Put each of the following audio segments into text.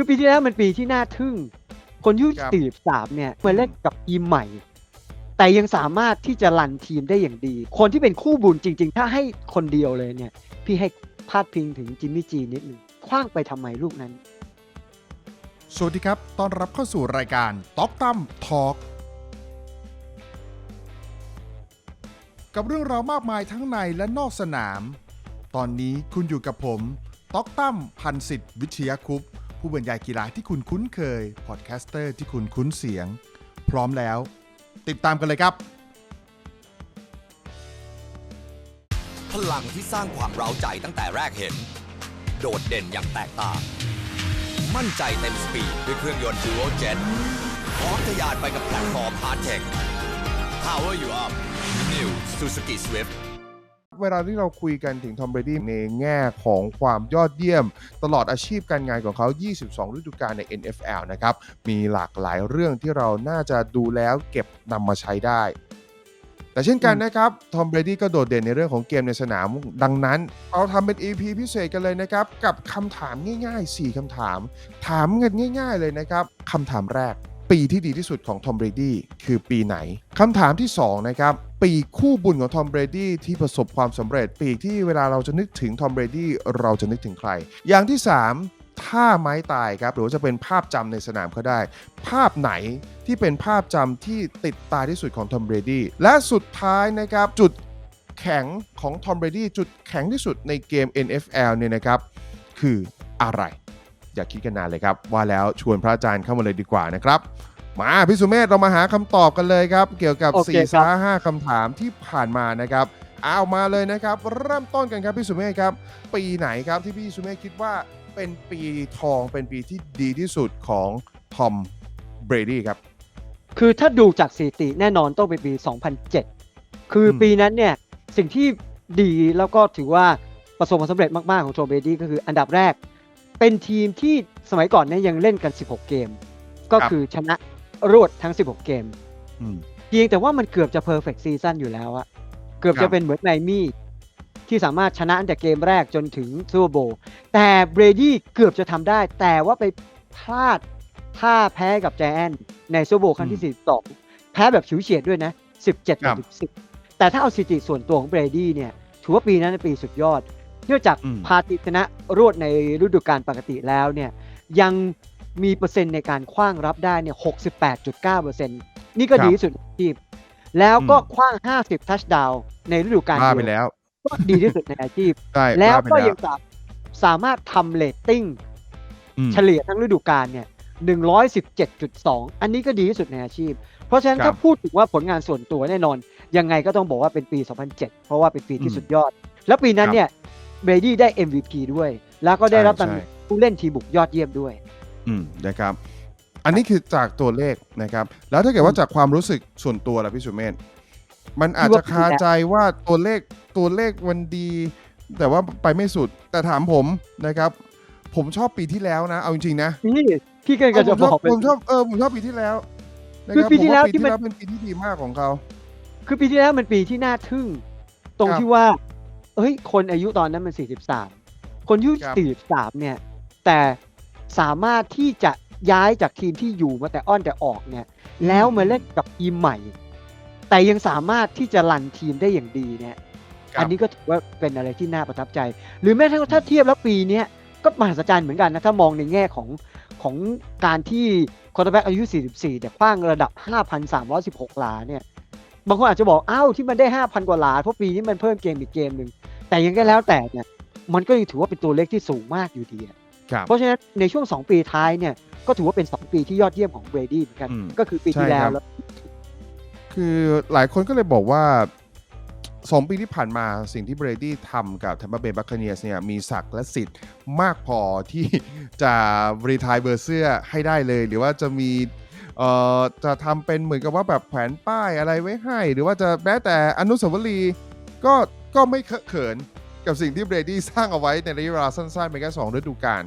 คือปีที่แล้วมันปีที่น่าทึ่ง คนยุครับ43เนี่ยมาเล่นกับทีมใหม่ แต่ยังสามารถที่จะรันทีมได้อย่างดี คนที่เป็นคู่บุญจริง ๆ ถ้าให้คนเดียวเลยเนี่ย พี่ให้พาดพิงถึงจิมมี่จีนิดหนึ่งคว้างไปทำไมลูกนั้น สวัสดีครับ ต้อนรับเข้าสู่รายการต็อกตั้มทอล์กกับเรื่องราวมากมายทั้งในและนอกสนาม ตอนนี้คุณอยู่กับผมต็อกตั้มพันสิทธิ์วิทยาคุปต์ ผู้บรรยายกีฬาที่คุณคุ้นเคย พอดแคสเตอร์ที่คุณคุ้นเสียง พร้อมแล้ว ติดตามกันเลยครับ พลังที่สร้างความเร้าใจตั้งแต่แรกเห็น โดดเด่นอย่างแตกต่าง มั่นใจเต็มสปีดด้วยเครื่องยนต์ Duo Jet พร้อมทะยานไปกับแพลตฟอร์ม Hard Tech Power You Up New Suzuki Swift เวลาที่เราคุยกันถึงทอมเบรดี้ในแง่ของความยอดเยี่ยม ตลอดอาชีพการงานของเขา 22 ฤดูกาลใน NFL นะครับ มีหลากหลายเรื่องที่เราน่าจะดูแล้วเก็บนำมาใช้ได้ แต่เช่นกันนะครับ ทอมเบรดี้ก็โดดเด่นในเรื่องของเกมในสนาม ดังนั้นเราทำเป็น EP พิเศษกันเลยนะครับ กับคำถามง่าย ๆ 4คำถาม ถามกันง่าย ๆ เลยนะครับคำถามแรก ปีที่ดีที่สุดของทอมเบรดี้คือปีไหนคำถามที่ 2 นะครับ ปีคู่บุญของทอมเบรดี้ที่ประสบความสำเร็จ ปีที่เวลาเราจะนึกถึงทอมเบรดี้เราจะนึกถึงใคร อย่างที่3ท่าไม้ตายครับ หรือว่าจะเป็นภาพจำในสนามก็ได้ ภาพไหนที่เป็นภาพจำที่ติดตาที่สุดของทอมเบรดี้และสุดท้ายนะครับ จุดแข็งของทอมเบรดี้จุดแข็งที่สุดในเกม NFL เนี่ยนะครับ คืออะไร อย่าคิดกันนานเลยครับ ว่าแล้วชวนพระอาจารย์เข้ามาเลยดีกว่านะครับ มาพี่สุเมธเรามาหาคำตอบกันเลยครับ เกี่ยวกับโอเค4ี่ครับาห้าคำถามที่ผ่านมานะครับเอามาเลยนะครับ เริ่มต้นกันครับพี่สุเมธครับ ปีไหนครับที่พี่สุเมธคิดว่าเป็นปีทองเป็นปีที่ดีที่สุดของทอมเบรดี้ครับ คือถ้าดูจากสถิติแน่นอนต้องเป็นปี 2007 คืออมปีนั้นเนี่ย สิ่งที่ดีแล้วก็ถือว่าประสบความสำเร็จมาก ๆ ของโจเบดี้ก็คืออันดับแรก เป็นทีมที่สมัยก่อนเนี่ยยังเล่นกัน 16 เกม ก็คือชนะรวดทั้ง 16 เกมอืมเพียงแต่ว่ามันเกือบจะเพอร์เฟกต์ซีซั่นอยู่แล้วอะเกือบครัจะบเป็นเหมือนไมมี่ที่สามารถชนะตั้งแต่เกมแรกจนถึงซูเปอร์โบว์แต่เบรดี้เกือบจะทำได้ แต่ว่าไปพลาดท่าแพ้กับแจแอนในซูเปอร์โบว์ครั้งที่42แพ้แบบฉิวเฉียดด้วยนะ 17ต่อ10แต่ถ้าเอาสถิติส่วนตัวของเบรดี้เนี่ย ถือว่าปีนั้นเป็นปีสุดยอด เนื่องจากอืมพาทีมชนะรวดในฤดูกาลปกติแล้วเนี่ยยังมีเปอร์เซ็นต์ในการคว้างรับได้เนี่ย68.9%นี่ก็ครับดีที่สุดในอาชีพ แล้วก็อืมคว้าง50ทัชดาวในฤดูกาลบ้าเดีไปยวแล้วก็ดีที่สุดในอาชีพใช่แล้วบ้าไปก็แล้ยัวงสาสามารถทำเรตติ้งอืมเฉลี่ยทั้งฤดูกาลเนี่ย 117.2 อันนี้ก็ดีที่สุดในอาชีพ เพราะฉะนั้นครับถ้าพูดถึงว่าผลงานส่วนตัวแน่นอน ยังไงก็ต้องบอกว่าเป็นปี 2007 เพราะว่าเป็นปีที่อืมสุดยอด แล้วปีนั้นครับเนี่ย เบรดี้ได้ MVP ด้วย แล้วก็ได้ใช่รับตำแหน่งใช่ผู้เล่นทีมบุกยอดเยี่ยมด้วย อืมนะครับ อันนี้คือจากตัวเลขนะครับ แล้วถ้าเกิดว่าจากความรู้สึกส่วนตัวล่ะพี่สุเมธมันอาจจะคาใจว่าตัวเลขตัวเลขมันดี แต่ว่าไปไม่สุดแต่ถามผมนะครับ ผมชอบปีที่แล้วนะ เอาจริงๆนะนี่พี่ก็จะผมชบออบกเป็นผมชอบเออผมชอบปีที่แล้วนะคือรับปีที่แล้วผมาที่มันเป็นปีที่ดีมากของเขา คือปีที่แล้วมันปีที่น่าทึ่ง ตรงครับที่ว่า เฮ้ย คนอายุตอนนั้นมัน 43 คนอายุครับ 43 เนี่ย แต่สามารถที่จะย้ายจากทีมที่อยู่มาแต่อ้อนแต่ออกเนี่ย แล้วมาเล่นกับทีมใหม่ แต่ยังสามารถที่จะรันทีมได้อย่างดีเนี่ย ครับ อันนี้ก็ถือว่าเป็นอะไรที่น่าประทับใจ หรือแม้กระทั่งถ้าเทียบแล้วปีเนี้ยก็มหัศจรรย์เหมือนกันนะถ้ามองในแง่ของของการที่คอร์เตอร์แบ็กอายุ 44 แต่คว้างระดับ 5,316 หลาเนี่ย บางคนอาจจะบอกอ้าวที่มันได้5,000กว่าหลาเพราะปีนี้มันเพิ่มเกมอีกเกมหนึ่งแต่ยังก็แล้วแต่เนี่ยมันก็ยังถือว่าเป็นตัวเลขที่สูงมากอยู่ดีอะครับเพราะฉะนั้นในช่วง 2 ปีท้ายเนี่ยก็ถือว่าเป็น 2 ปีที่ยอดเยี่ยมของเบรดี้เหมือนกันอืมก็คือปีที่ใช่แล้วครับแล้ว คือหลายคนก็เลยบอกว่า 2 ปีที่ผ่านมาสิ่งที่เบรดี้ทำกับ Tampa Bay Buccaneers เนี่ยมีศักดิ์และสิทธิ์มากพอที่จะรีทายเบอร์เสื้อให้ได้เลย หรือว่าจะมี เอ่อจะทำเป็นเหมือนกับว่าแบบแขวนป้ายอะไรไว้ให้ หรือว่าจะแม้แต่อนุสาวรีย์ก็ก็ไม่เคอะเขินกับสิ่งที่เบรดี้สร้างเอาไว้ในระยะเวลาสั้นๆเพียงแค่สองฤดูกาล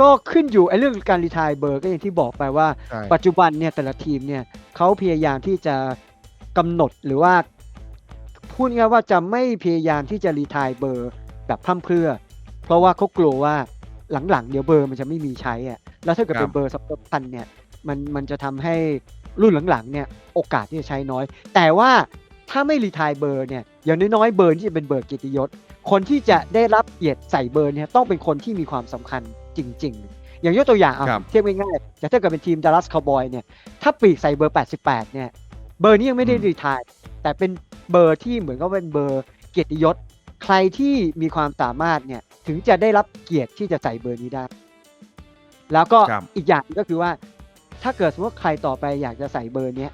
ก็ขึ้นอยู่ไอ้เรื่องการรีทายเบอร์ก็อย่างที่บอกไปว่าใช่ปัจจุบันเนี่ยแต่ละทีมเนี่ยเขาพยายามที่จะกำหนดหรือว่าพูดง่ายๆว่าจะไม่พยายามที่จะรีทายเบอร์แบบพร่ำเพรื่อ เพราะว่าเขากลัวว่าหลังๆเดี๋ยวเบอร์มันจะไม่มีใช้อะแล้วถ้าเกิดครัเป็บนเบอร์สำคัญเนี่ย มันมันจะทำให้รุ่นหลังๆเนี่ยโอกาสที่จะใช้น้อย แต่ว่าถ้าไม่รีทายเบอร์เนี่ยอย่างน้อยๆเบอร์ที่จะเป็นเบอร์เกียรติยศ คนที่จะได้รับเกียรติใส่เบอร์เนี่ยต้องเป็นคนที่มีความสำคัญจริง ๆ อย่างยกตัวอย่างอะครับเทียบง่ายๆแต่ถ้าเกิดเป็นทีมดัลลัสคาวบอยเนี่ยถ้าปีกใส่เบอร์ 88 เนี่ยเบอร์นี้ยังไม่ได้อืมรีทายแต่เป็นเบอร์ที่เหมือนกับเป็นเบอร์เกียรติยศ ใครที่มีความสามารถเนี่ยถึงจะได้รับเกียรติที่จะใส่เบอร์นี้ได้ แล้วก็ครับอีกอย่างก็คือว่า ถ้าเกิดสมมติว่าใครต่อไปอยากจะใส่เบอร์เนี้ย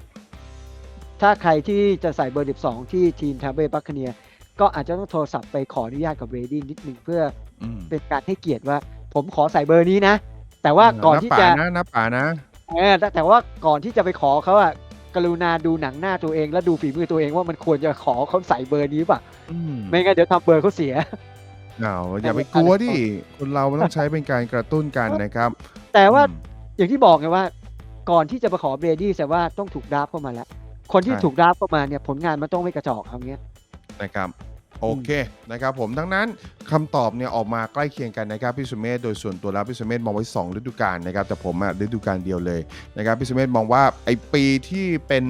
ถ้าใครที่จะใส่เบอร์ 12 ที่ทีมทาเบบัคเนียก็อาจจะต้องโทรศัพท์ไปขออนุญาตกับเรดี้นิดนึงเพื่ออืมเป็นการให้เกียรติว่า ผมขอใส่เบอร์นี้นะ แต่ว่าก่อนที่บป่าจะนะนับป่านะเออแต่แต่ว่าก่อนที่จะไปขอเขาอะกรุณาดูหนังหน้าตัวเอง และดูฝีมือตัวเองว่ามันควรจะขอเขาใส่เบอร์นี้ป่ะอืมไม่งั้นเดี๋ยวทำเบอร์เขาเสียเอาอย่าไปกลัวดิคนเรามันต้องใช้เป็นการกระตุ้นกันนะครับ แต่ว่าอืมอย่างที่บอกไงว่า ก่อนที่จะไปขอเบรดี้แต่ว่าต้องถูกดราฟเข้ามาแล้ว คนที่ใช่ถูกดราฟเข้ามาเนี่ยผลงานมันต้องไม่กระจอกเอาเงี้ยนะครับ โอเคนะครับผมดังนั้นคำตอบเนี่ยออกมาใกล้เคียงกันนะครับพี่สุเมธโดยส่วนตัวแล้วพี่สุเมธมองไว้ 2 ฤดูกาลนะครับแต่ผมอะฤดูกาลเดียวเลยนะครับพี่สุเมธมองว่าไอปีที่เป็น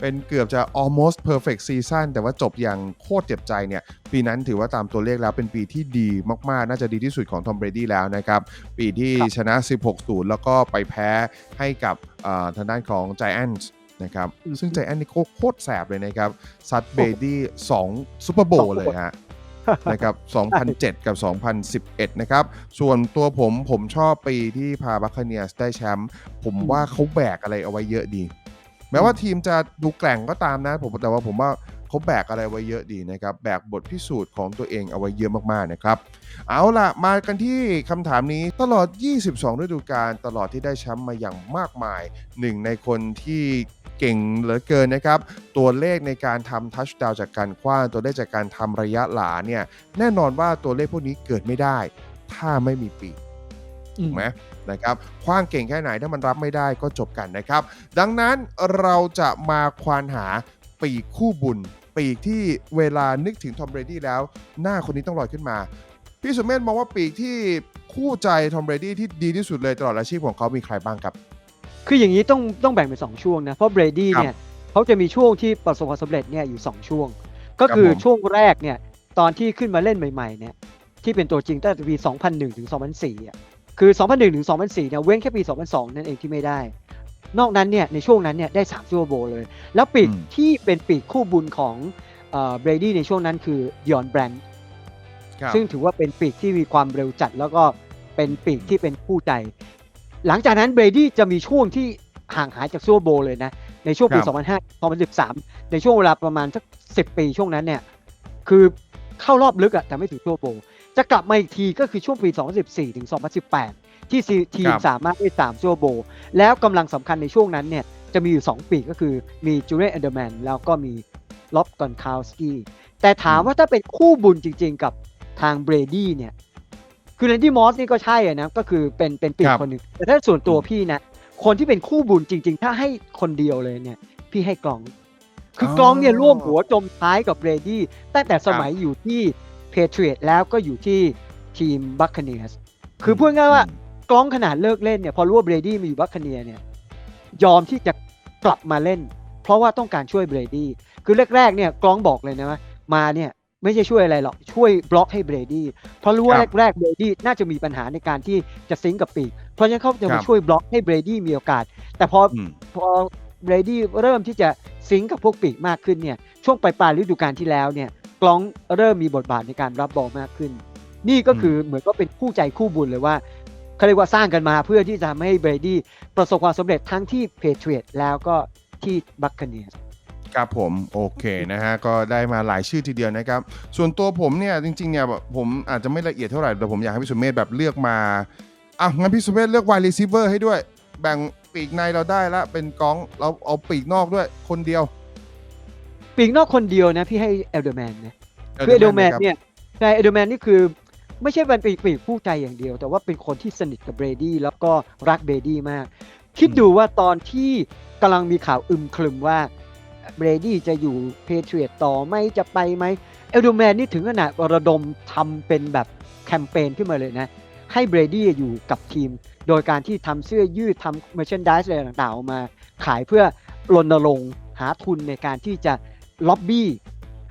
เป็นเกือบจะ almost perfect season แต่ว่าจบอย่างโคตรเจ็บใจเนี่ยปีนั้นถือว่าตามตัวเลขแล้วเป็นปีที่ดีมากๆ น่าจะดีที่สุดของทอมเบรดี้แล้วนะครับ ปีที่ครับชนะ 16-0 แล้วก็ไปแพ้ให้กับเอ่อทางด้านของ Giants นะครับซึ่ง Giants นี่โคตรโคตรแสบเลยนะครับซัดเบดี้2ซูเปอร์โบว์เลยฮะนะครับ2007 กับ 2011 นะครับ ส่วนตัวผมผมชอบปีที่พาบัคคเนียสได้แชมป์ ผมว่าเขาแบกอะไรเอาไว้เยอะดี แม้ว่าทีมจะดูแกร่งก็ตามนะ ผมแต่ว่าผมว่าเขาแบกอะไรไว้เยอะดีนะครับ แบกบทพิสูจน์ของตัวเองเอาไว้เยอะมากๆนะครับ เอาล่ะ มากันที่คำถามนี้ตลอด 22 ฤดูกาลตลอดที่ได้แชมป์มาอย่างมากมาย หนึ่งในคนที่ เก่งเหลือเกินนะครับ ตัวเลขในการทำทัชดาวจากการคว้างตัวเลขจากการทำระยะหลาเนี่ยแน่นอนว่าตัวเลขพวกนี้เกิดไม่ได้ ถ้าไม่มีปีกถูกไหมนะครับคว้างเก่งแค่ไหนถ้ามันรับไม่ได้ก็จบกันนะครับ ดังนั้นเราจะมาควานหาปีกคู่บุญ ปีกที่เวลานึกถึงทอมเบรดี้แล้ว หน้าคนนี้ต้องลอยขึ้นมา พี่สุเมธมองว่าปีกที่คู่ใจทอมเบรดี้ที่ดีที่สุดเลยตลอดอาชีพของเขามีใครบ้างครับ คืออย่างนี้ต้องต้องแบ่งเป็นสองช่วงนะ เพราะเบรดี้ครับเนี่ยเขาจะมีช่วงที่ประสบความสำเร็จเนี่ยอยู่2ช่วง ก็คือครับผมช่วงแรกเนี่ยตอนที่ขึ้นมาเล่นใหม่ๆเนี่ยที่เป็นตัวจริงตั้งแต่ปี 2001 ถึง 2004อะคือ 2001 ถึง 2004เนี่ยเว้นแค่ปี 2002 นั่นเองที่ไม่ได้ นอกนั้นเนี่ยในช่วงนั้นเนี่ยได้3ซูเปอร์โบว์เลย แล้วปีกอืมที่เป็นปีกคู่บุญของเบรดี้ในช่วงนั้นคือดิออนแบรนครับซึ่งถือว่าเป็นปีกที่มีความเร็วจัดแล้วก็เป็นปีกที่เป็นคู่ใจ หลังจากนั้นเบรดี้จะมีช่วงที่ห่างหายจากซูเปอร์โบว์เลยนะ ในช่วงปีครับ2005 2013 ในช่วงเวลาประมาณสัก 10 ปีช่วงนั้นเนี่ย คือเข้ารอบลึกอะแต่ไม่ถึงซูเปอร์โบว์จะกลับมาอีกทีก็คือช่วงปี 2014 ถึง 2018 ที่ซีทีมครับสามารถได้3ซูเปอร์โบว์แล้วกำลังสำคัญในช่วงนั้นเนี่ย จะมีอยู่ 2 ปีกก็คือมีจูเลียนแอนเดอร์แมนแล้วก็มีล็อบกอนคาวสกี้แต่ถามว่าถ้าเป็นคู่บุญจริง ๆ กับทางเบรดี้เนี่ย คือเรนดี้มอสนี่ก็ใช่อะนะ ก็คือเป็นเป็นปีกครับคนหนึ่งแต่ถ้าส่วนตัวอืมพี่นะ คนที่เป็นคู่บุญจริง ๆ ถ้าให้คนเดียวเลยเนี่ย พี่ให้กลอง คือออกลองเนี่ยร่วมหัวจมท้ายกับเบรดี้ตั้งแต่สมัยอยู่ที่เพเทรียตแล้วก็อยู่ที่ทีมบัคคเนียสคือพูดง่ายๆว่ากล้องขนาดเลิกเล่นเนี่ย พอรู้ว่าเบรดี้มาอยู่บัคคเนียเนี่ย ยอมที่จะกลับมาเล่น เพราะว่าต้องการช่วยเบรดี้คือแรกๆเนี่ยกล้องบอกเลยนะว่ามาเนี่ย ไม่ใช่ช่วยอะไรหรอกช่วยบล็อกให้เบรดี้เพราะรู้ว่าครับแรกๆเบรดี้น่าจะมีปัญหาในการที่จะซิงก์กับปีก เพราะฉะนั้นเขาจะครัมาบช่วยบล็อกให้เบรดี้มีโอกาส แต่พออืมพอเบรดี้เริ่มที่จะซิงก์กับพวกปีกมากขึ้นเนี่ยช่วงปลายปลายๆฤดูกาลที่แล้วเนี่ยกล้องเริ่มมีบทบาทในการรับบอลมากขึ้น นี่ก็คือเหมือนก็เป็นคู่ใจคู่บุญเลยว่าเขาเรียกว่าสร้างกันมาเพื่อที่จะทำให้เบรดี้ประสบความสำเร็จทั้งที่เพเทรียตแล้วก็ที่บัคคเนียส ครับผมโอเคนะฮะก็ได้มาหลายชื่อทีเดียวนะครับ ส่วนตัวผมเนี่ยจริงๆเนี่ยแบบผมอาจจะไม่ละเอียดเท่าไหร่แต่ผมอยากให้พี่สุเมธแบบเลือกมาอะงั้นพี่สุเมธเลือกวายรีเซิเวอร์ให้ด้วย แบ่งปีกในเราได้ละเป็นกองเราเอาปีกนอกด้วยคนเดียว ปีกนอกคนเดียวนะพี่ให้เอลเดอร์แมนนะคือเอลเดอร์แมนครับเนี่ยใช่เอลเดอร์แมนนี่คือไม่ใช่เป็นปีกปีกคู่ใจอย่างเดียว แต่ว่าเป็นคนที่สนิทกับเบรดี้แล้วก็รักเบรดี้มาก คิดดูว่าตอนที่กำลังมีข่าวอึมครึมว่า เบรดี้จะอยู่เพเทรียตต่อไหมจะไปไหมเอลเดอร์แมนนี่ถึงขนาดระดมทำเป็นแบบแคมเปญขึ้นมาเลยนะ ให้เบรดี้อยู่กับทีม โดยการที่ทำเสื้อยืดทำเมอร์เชนดิสอะไรต่างๆออกมา ขายเพื่อรณรงค์หาทุนในการที่จะล็อบบี้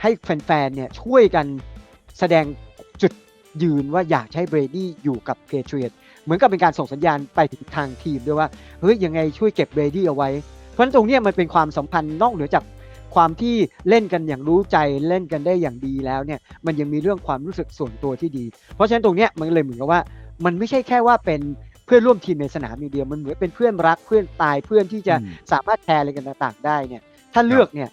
ให้แฟนๆเนี่ยช่วยกันแสดงจุดยืนว่าอยากให้เบรดี้อยู่กับเพเทรียตเหมือนกับเป็นการส่งสัญญาณไปถึงทางทีมด้วยว่าเฮ้ยยังไงช่วยเก็บเบรดี้เอาไว้ เพราะฉะนั้นตรงเนี้ยมันเป็นความสัมพันธ์นอกเหนือจากความที่เล่นกันอย่างรู้ใจเล่นกันได้อย่างดีแล้วเนี่ยมันยังมีเรื่องความรู้สึกส่วนตัวที่ดี เพราะฉะนั้นตรงเนี้ยมันเลยเหมือนกับว่า มันไม่ใช่แค่ว่าเป็นเพื่อนร่วมทีมในสนามอย่างเดียวมันเหมือนเป็นเพื่อนรักเพื่อนตายเพื่อนที่จะอืมสามารถแชร์อะไรกันต่างๆ ได้เนี่ยถ้าเลือกเนี่ย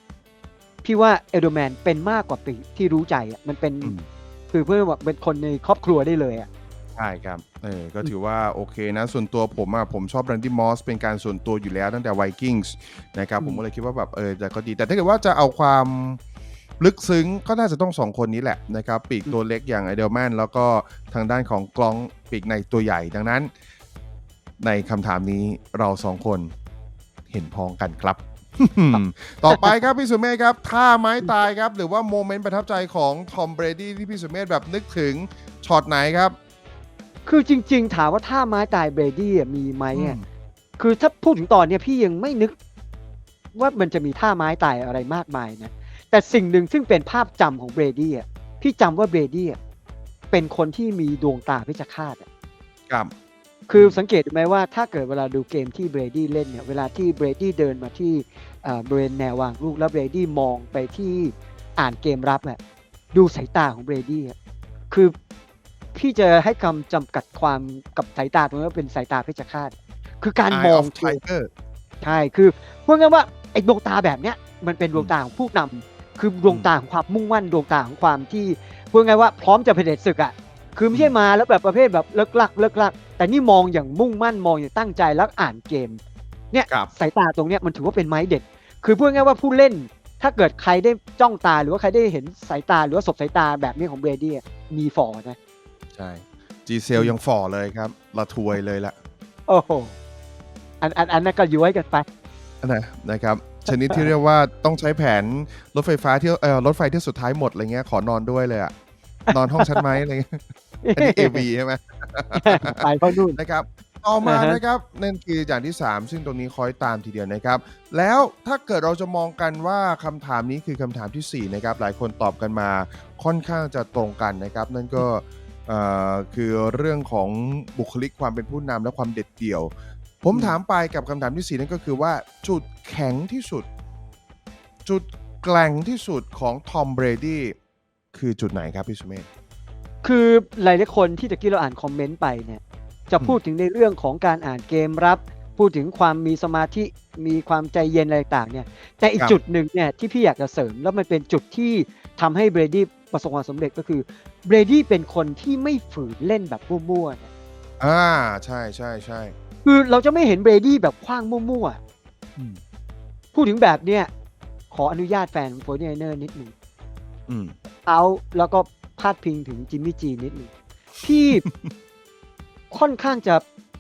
พี่ว่าเอลโดแมนเป็นมากกว่าปีที่รู้ใจอะมันเป็นอืมคือเพื่อนบอกเป็นคนในครอบครัวได้เลยอะใช่ครับ เออก็ถือว่าโอเคนะ ส่วนตัวผมอะผมชอบ r รนดี้มอสเป็นการส่วนตัวอยู่แล้วตั้งแต่ไวกิ้งส์นะครับอืมผมก็เลยคิดว่าแบบเออแต่ก็ดี แต่ถ้าเกิดว่าจะเอาความลึกซึ้งก็น่าจะต้องสองคนนี้แหละนะครับ ปีกตัวเล็กอย่างไอเดลแมนแล้วก็ทางด้านของกลองปีกในตัวใหญ่ดังนั้น ในคำถามนี้เราสองคนเห็นพ้องกันครับ ต่อไปครับพี่สุเมธครับท่าไม้ตายครับ หรือว่าโมเมนต์ประทับใจของทอมเบรดี้ที่พี่สุเมธแบบนึกถึงช็อตไหนครับ คือจริง ๆ ถามว่าท่าไม้ตายเบรดี้อะมีไหมอะอืมคือถ้าพูดถึงตอนเนี้ยพี่ยังไม่นึก ว่ามันจะมีท่าไม้ตายอะไรมากมายนะ แต่สิ่งหนึ่งซึ่งเป็นภาพจำของเบรดี้อะพี่จำว่าเบรดี้อะเป็นคนที่มีดวงตาเพชฌฆาตอะครับ คือสังเกตไหมว่าถ้าเกิดเวลาดูเกมที่เบรดี้เล่นเนี่ย เวลาที่เบรดี้เดินมาที่เอ่อบริเวณแนววางลูกแล้วเบรดี้มองไปที่อ่านเกมรับอะดูสายตาของเบรดี้อะคือ พี่จะให้คำจำกัดความกับสายตาตรงนี้ว่าเป็นสายตาเพชฌฆาตคือการม Eye อง of Tiger ใช่คือพูดง่ายๆว่าไอ้ดวงตาแบบเนี้ยมันเป็นดวงตาของผู้นำคือดวงตาของความมุ่งมั่นดวงตาของความที่พูดง่ายๆว่าพร้อมจะเผด็จศึกอะคือไม่ใช่มาแล้วแบบประเภทแบบเลิกลักเลิกลัก แต่นี่มองอย่างมุ่งมั่นมองอย่างตั้งใจแล้วอ่านเกม เนี่ยครับสายตาตรงเนี้ยมันถือว่าเป็นไม้เด็ด คือพูดง่ายๆว่าผู้เล่น ถ้าเกิดใครได้จ้องตาหรือว่าใครได้เห็นสายตาหรือว่าสบสายตาแบบนี้ของเบรดี้อะมีฟอร์นะ ใช่จีเซลยังฝ่อเลยครับละทวยเลยละโอ้โหอันอันอันนั้นก็ย้วยกันไปนะนะครับ ชนิดที่เรียกว่าต้องใช้แผนรถไฟฟ้าที่เอ่อรถไฟที่สุดท้ายหมดอะไรเงี้ยขอนอนด้วยเลยอะนอนห้องชั้นไหมอะไรเงี้ยอันนี้ AV ใช่ไหมไปเข้านู่นนะครับต่อมาอ่าฮะนะครับนั่นคืออย่างที่ 3 ซึ่งตรงนี้คอยตามทีเดียวนะครับ แล้วถ้าเกิดเราจะมองกันว่าคำถามนี้คือคำถามทีสี่4นะครับหลายคนตอบกันมาค่อนข้างจะตรงกันนะครับ นั่นก็เอ่อ คือเรื่องของบุคลิกความเป็นผู้นำและความเด็ดเดี่ยวผมอืมถามไปกับคำถามที่ 4 นั่นก็คือว่าจุดแข็งที่สุด จุดแกล่งที่สุดของทอมเบรดี้คือจุดไหนครับพี่สุเมธคือหลายๆคนที่ตะกี้เราอ่านคอมเมนต์ไปเนี่ยจะอืมพูดถึงในเรื่องของการอ่านเกมรับ พูดถึงความมีสมาธิมีความใจเย็นอะไรต่างๆเนี่ยแต่อีกจุดหนึ่งเนี่ยที่พี่อยากจะเสริมแล้วมันเป็นจุดที่ทำให้เบรดี้ ประสบความสำเร็จก็คือเบรดี้เป็นคนที่ไม่ฝืนเล่นแบบมั่วๆเนี่ยอ่าใช่ใช่ใช่คือเราจะไม่เห็นเบรดี้แบบคว้างมั่วๆพูดถึงแบบเนี้ยขออนุญาตแฟนโฟร์เนอร์นิดหนึ่งอืมเอาแล้วก็พาดพิงถึงจิมมี่จีนิดหนึ่งพี่ ค่อนข้างจะ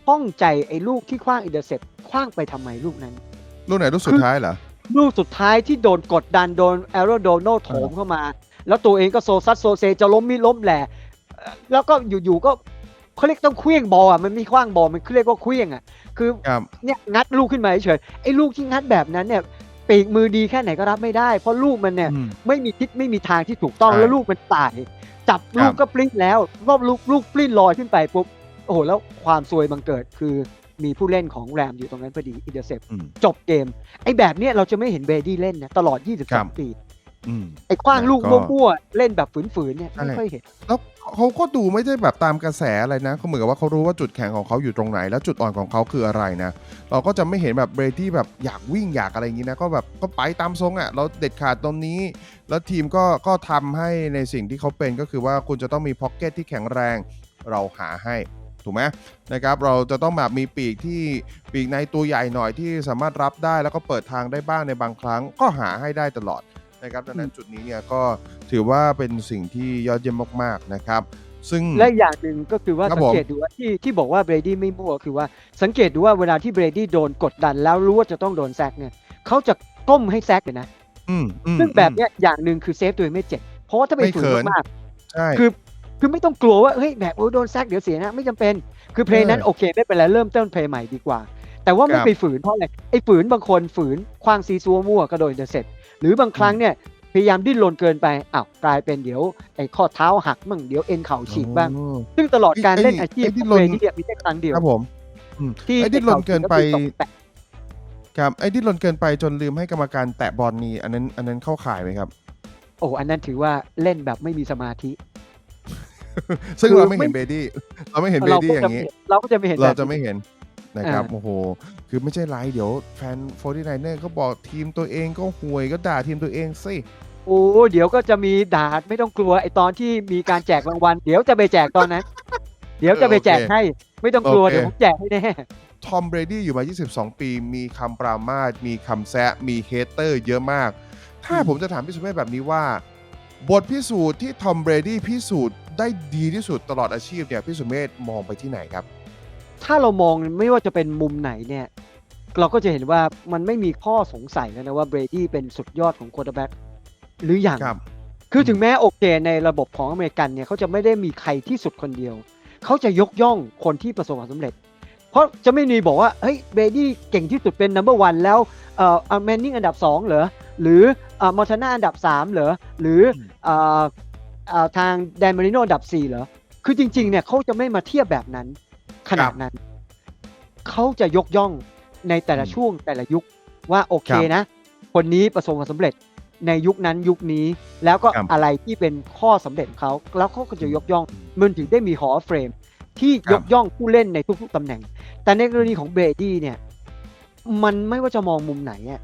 ป้องใจไอ้ลูกที่คว้างอินเตอร์เซปคว้างไปทำไมลูกนั้นลูกไหนลูกสุดท้ายเหรอ ลูกสุดท้ายที่โดนกดดันโดนแอโรโดโนโถมเข้ามา แล้วตัวเองก็โซซัสโซเซจะล้มมิล้มแหล่เอ่อแล้วก็อยู่ๆก็เขาเรียกต้องเคลี้ยงบอลอะมันมีคว้างบอลมันเรียกว่าเคลี้ยงอะคือครับเนี่ยงัดลูกขึ้นมาเฉยๆไอ้ลูกที่งัดแบบนั้นเนี่ยปีกมือดีแค่ไหนก็รับไม่ได้ เพราะลูกมันเนี่ยอืมไม่มีทิศไม่มีทางที่ถูกต้องใช่แล้วลูกมันตายจับคลูรักบก็ปลิ้นแล้วรอบลูกลูกปลิ้นลอยขึ้นไปปุ๊บโอ้โหแล้วความซวยบังเกิดคือมีผู้เล่นของแรมอยู่ตรงนั้นพอดีอินเตอร์เซปอืมจบเกม ไอ้แบบเนี้ยเราจะไม่เห็นเบรดี้เล่นนะตลอดครับ22ปี อืม ไอ้คว้างลูกก็ มั่วๆเล่นแบบฝืนๆเนี่ยใช่ไม่ค่อยเห็น แล้วเขาก็ดูไม่ได้แบบตามกระแสอะไรนะเขาเหมือนกับว่าเขารู้ว่าจุดแข็งของเขาอยู่ตรงไหน แล้วจุดอ่อนของเขาคืออะไรนะ เราก็จะไม่เห็นแบบเบรดี้แบบอยากวิ่งอยากอะไรอย่างนี้นะ ก็แบบก็ไปตามทรงอะ่ะ เราเด็ดขาดตรงนี้ แล้วทีมก็ก็ทำให้ในสิ่งที่เขาเป็นก็คือว่าคุณจะต้องมีพ็อกเก็ตที่แข็งแรง เราหาให้ ถูกไหมนะครับ เราจะต้องแบบมีปีกที่ปีกในตัวใหญ่หน่อยที่สามารถรับได้แล้วก็เปิดทางได้บ้างในบางครั้ง ก็หาให้ได้ตลอด นะครับดังนั้นจุดนี้เนี่ยก็ถือว่าเป็นสิ่งที่ยอดเยี่ยมมากๆนะครับ ซึ่งและอย่างหนึ่งก็คือว่าครับสังผมเกตดูว่าที่ที่บอกว่าเบรดี้ไม่มั่วคือว่าสังเกตดูว่าเวลาที่เบรดี้โดนกดดันแล้วรู้ว่าจะต้องโดนแซกเนี่ยเขาจะก้มให้แซกเลยนะอืมอืมซึ่งแบบอืมเนี้ยอย่างหนึ่งคือเซฟตัวเองไม่เจ็บเพราะว่าถ้าไปไม่ฝืเขินนมากใช่ๆคือคือไม่ต้องกลัวว่าเฮ้ยแบบโอ้โดนแซกเดี๋ยวเสียนะไม่จำเป็นคือเพลงนั้นเออโอเคไม่เป็นไรเริ่มต้นเพลงใหม่ดีกว่า แต่ว่าไม่ครับไปฝืนเพราะอะไรไอ้ฝืนบางคนฝืนคว้างซีซัวมั่วก็โดนอินเตอร์เซ็ป หรือบางครั้งเนี่ยพยายามดิ้นรนเกินไปอ้าวกลายเป็นเดี๋ยวไอ้ข้อเท้าหักบ้างเดี๋ยวเอ็นเข่าฉีกบ้างอ๋อซึ่งตลอดการไอ้เล่นอาชีพไอ้ดิ้ขนองรนเบรดี้เนี่ยมีแค่ครั้งเดียวครับผมอืมที่ไอ้ดิ้นรนเกินไปข่าฉีแล้วคือตกแปะครับไอ้ที่หล่นเกินไปจนลืมให้กรรมการแตะบอลนี่อันนั้น อันนั้นเข้าข่ายไหมครับ โอ้อันนั้นถือว่าเล่นแบบไม่มีสมาธิ ซึ่งคือเราไม่เห็นไม่เบดี้เราไม่เห็นเบเราดี้ก็อจะย่างไม่นี้เห็นเราก็จะไม่เห็นเราแบบจะนี้ไม่เห็น นะครับอ่าโอ้โหคือไม่ใช่ไรเดี๋ยวแฟน 49ers เขาบอกทีมตัวเองก็ห่วยก็ด่าทีมตัวเองสิโอ้เดี๋ยวก็จะมีด่าไม่ต้องกลัวไอตอนที่มีการแจกรางวัลเดี๋ยวจะไปแจกตอนนั้น เดี๋ยวจะไปแจกให้ ไม่ต้องกลัวโอเคเดี๋ยวผมแจกให้แน่ทอมเบรดี้อยู่มา 22 ปี มีคำปรามาสมีคำแซะ มีเฮเตอร์เยอะมาก ถ้าผมจะถามพี่สุเมธแบบนี้ว่า บทพิสูจน์ที่ทอมเบรดี้พิสูจน์ได้ดีที่สุดตลอดอาชีพเนี่ยพี่สุเมธมองไปที่ไหนครับ ถ้าเรามองไม่ว่าจะเป็นมุมไหนเนี่ย เราก็จะเห็นว่ามันไม่มีข้อสงสัยแล้วนะว่าเบรดี้เป็นสุดยอดของโค r t แบ็กหรืออย่างครับ คือถึงแม้โอเคในระบบของอเมริกันเนี่ยเขาจะไม่ได้มีใครที่สุดคนเดียว เขาจะยกย่องคนที่ประสบความสำเร็จ เพราะจะไม่มีบอกว่าเฮ้ยเบรดี้เก่งที่สุดเป็น number one แล้วเอ่อแมนนิงอันดับ 2 เหรอ หรือเอ่อมอร์ทาน่าอันดับ 3 เหรอ หรือเอ่อเอ่อทางแดนมาริโนอันดับ 4 เหรอ คือจริงๆเนี่ยเขาจะไม่มาเทียบแบบนั้น ขนาดนั้น เขาจะยกย่องในแต่ละอืมช่วงแต่ละยุคว่าโอเคครับนะ คนนี้ประสบความสำเร็จในยุคนั้นยุคนี้แล้วก็ครับอะไรที่เป็นข้อสำเร็จของเขาแล้วเขาก็จะยกย่องอืมมันถึงได้มีหอเฟรมที่ครับยกย่องผู้เล่นในทุกๆตำแหน่ง แต่ในกรณีของเบรดี้เนี่ย มันไม่ว่าจะมองมุมไหนอะ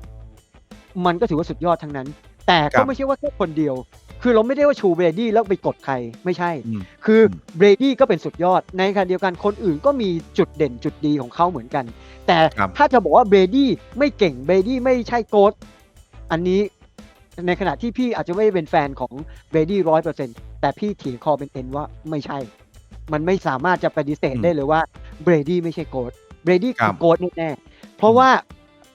มันก็ถือว่าสุดยอดทั้งนั้น แต่ครัก็บไม่ใช่ว่าแค่คนเดียว คือเราไม่ได้ว่าชูเบรดี้แล้วไปกดใครไม่ใช่อืมคืออมเบรดี้ก็เป็นสุดยอดในขณะเดียวกันคนอื่นก็มีจุดเด่นจุดดีของเขาเหมือนกัน แต่ครับถ้าจะบอกว่าเบรดี้ไม่เก่งเบรดี้ไม่ใช่โกดอันนี้ในขณะที่พี่อาจจะไม่ได้เป็นแฟนของเบรดี้ร้อยเปอร์เซ็นแต่พี่เถียงคอเป็นเอ็นว่าไม่ใช่ มันไม่สามารถจะปฏิเสธอืมได้เลยว่าเบรดี้ไม่ใช่โกดเบรดี้ครัคือบโกดแน่ๆเพราะว่า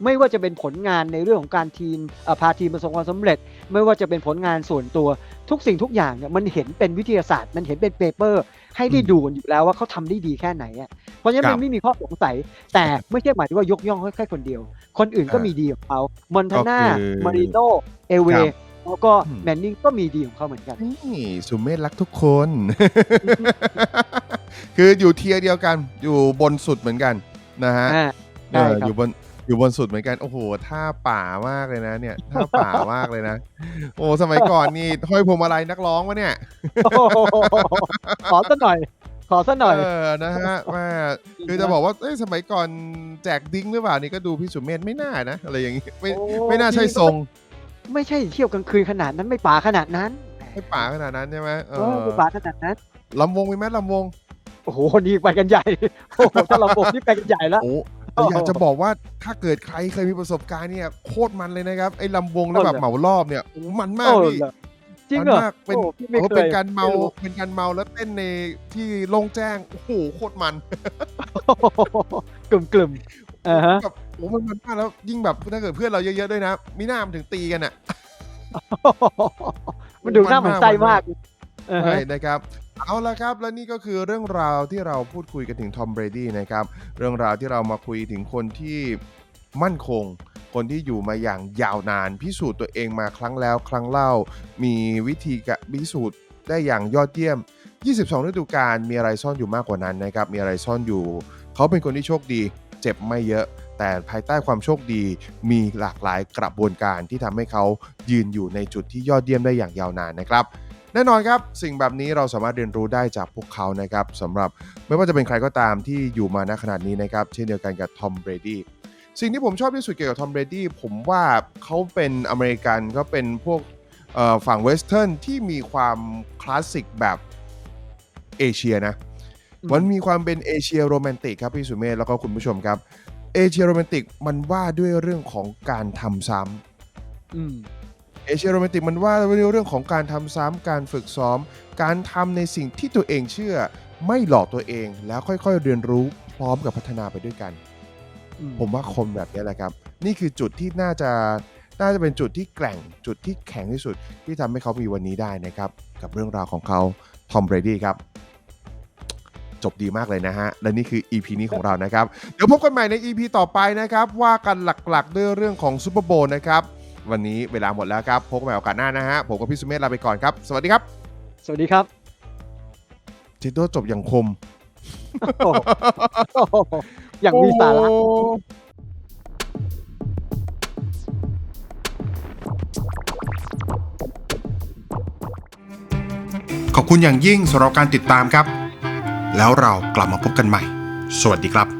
ไม่ว่าจะเป็นผลงานในเรื่องของการทีมเอ่อพาทีมประสบความสำเร็จ ไม่ว่าจะเป็นผลงานส่วนตัว ทุกสิ่งทุกอย่างเนี่ยมันเห็นเป็นวิทยาศาสตร์ มันเห็นเป็นเปเปอร์ ให้ได้อืมดูกันอยู่แล้วว่าเขาทำได้ดีแค่ไหนอะเพราะฉะนั้นครัมับนไม่มีข้อสงสัย แต่ไม่ใช่หมายถึงว่ายกย่องแค่คนเดียว คนอื่นก็อ่ามีมีดีของเขามอนทาน่าก็คือมาริโนเอเวครับแล้วก็อืมแมนนิงก็มีดีของเขาเหมือนกันนี่สุเมธรักทุกคน คืออยู่เทียร์เดียวกันอยู่บนสุดเหมือนกันนะฮะอ่าเอได้อครับอยู่บน อยู่บนสุดเหมือนกัน โอ้โหท่าป่ามากเลยนะเนี่ยท่าป่ามากเลยนะ โอ้สมัยก่อนนี่ห้อยพวงมาลัยนักร้องวะเนี่ย โอ้โหขอสักหน่อย ขอสักหน่อย เออนะฮะว่าคือจะบอกว่าเอ้ยสมัยก่อนแจกดิ้งหรือเปล่านี่ก็ดูพี่สุเมธไม่น่านะอะไรอย่างงี้ไม่โอ้ไม่น่าใช่ทรง ไม่ใช่เที่ยวกลางคืนขนาดนั้นไม่ป่าขนาดนั้นไม่ป่าขนาดนั้นใช่ไหมเอเอออไม่ป่าขนาดนั้นลำวงมีไหมลำวงโอ้โหนี่ไปกันใหญ่โอ้โหถ้าเราบอกนี่ไปกันใหญ่แล้วโอ้ แต่อยากจะบอกว่าถ้าเกิดใครเคยมีประสบการณ์เนี่ยโคตรมันเลยนะครับ ไอ้ลำวงแล้วแบบเอาเหรอเหมารอบเนี่ยโอ้มันมากโอ้พี่เหรอจริงเหรอมันมากเป็นโอ้พี่ไม่โอ้เคเป็ยนการเมาไรู้เป็นการเมาแล้วเต้นในที่โล่งแจ้งโอ้โหโคตรมันกลุ่มกลุ่มๆอ่าฮะแบบโอ้มันมันมากแล้วยิ่งแบบถ้าเกิดเพื่อนเราเยอะๆด้วยนะมีหน้ามันถึงตีกันอะมันดูหน้าเหมือนไส้มาก อ่าฮะ ใช่นะครับ เอาละครับ และนี่ก็คือเรื่องราวที่เราพูดคุยกันถึงทอมเบรดี้นะครับ เรื่องราวที่เรามาคุยถึงคนที่มั่นคง คนที่อยู่มาอย่างยาวนาน พิสูจน์ตัวเองมาครั้งแล้วครั้งเล่า มีวิธีการพิสูจน์ได้อย่างยอดเยี่ยม 22 ฤดูกาลมีอะไรซ่อนอยู่มากกว่านั้นนะครับ มีอะไรซ่อนอยู่ เขาเป็นคนที่โชคดี เจ็บไม่เยอะ แต่ภายใต้ความโชคดี มีหลากหลายกระบวนการที่ทำให้เขายืนอยู่ในจุดที่ยอดเยี่ยมได้อย่างยาวนานนะครับ แน่นอนครับ สิ่งแบบนี้เราสามารถเรียนรู้ได้จากพวกเขานะครับสำหรับไม่ว่าจะเป็นใครก็ตามที่อยู่มาณขนาดนี้นะครับ เช่นเดียวกันกับทอมเบรดี้สิ่งที่ผมชอบที่สุดเกี่ยวกับทอมเบรดี้ผมว่าเขาเป็นอเมริกันก็เป็นพวกเอ่อฝั่งเวสเทิร์นที่มีความคลาสสิกแบบเอเชียนะอืมมันมีความเป็นเอเชียโรแมนติกครับพี่สุเมธแล้วก็คุณผู้ชมครับเอเชียโรแมนติกมันว่าด้วยเรื่องของการทำซ้ำอืม เอเชียโรแมนติกมันว่าด้วยเรื่องของการทำซ้ำการฝึกซ้อม การทำในสิ่งที่ตัวเองเชื่อ ไม่หลอกตัวเอง แล้วค่อยๆเรียนรู้พร้อมกับพัฒนาไปด้วยกันอืมผมว่าคนแบบนี้แหละครับ นี่คือจุดที่น่าจะน่าจะเป็นจุดที่แกร่งจุดที่แข็งที่สุด ที่ทำให้เขามีวันนี้ได้นะครับ กับเรื่องราวของเขาทอมเบรดี้ครับจบดีมากเลยนะฮะ และนี่คือ EP นี้ของเรานะครับ เดี๋ยวพบกันใหม่ใน EP ต่อไปนะครับ ว่ากันหลักๆ ด้วยเรื่องของซูเปอร์โบว์นะครับ วันนี้เวลาหมดแล้วครับ พบกันใหม่โอกาสหน้านะฮะ ผมกับพี่สุเมธลาไปก่อนครับ สวัสดีครับ สวัสดีครับเจโดจบอย่างคมโอ้โหอย่างมีสาระโอ้ขอบคุณอย่างยิ่งสำหรับการติดตามครับ แล้วเรากลับมาพบกันใหม่ สวัสดีครับ